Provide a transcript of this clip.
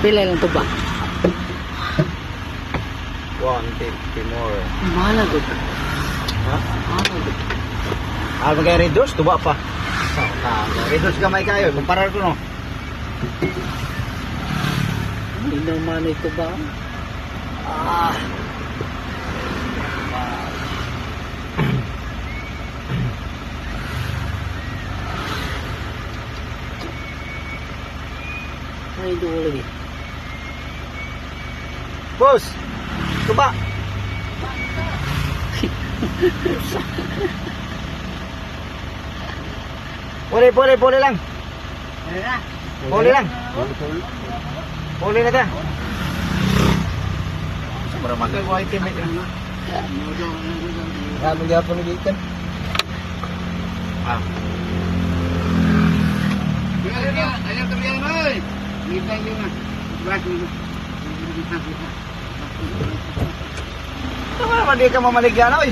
Pila lang to ba? 150 more. Mahal good. Ha? Mahal. Ah, magay reduce, tuba pa. So, ah, reduce gamay kayo, kumparar ko no. Hindi naman ito ba? Ah, Ay, doon lagi. Boss! Tuba! Puli, puli, puli lang. Puli lang. Puli na ta. Para magagawa yung na. Kami nga po nagitan. Ah. Ngitay nyo na. Bas mo. Tama naman di ka mamaligyan, oy.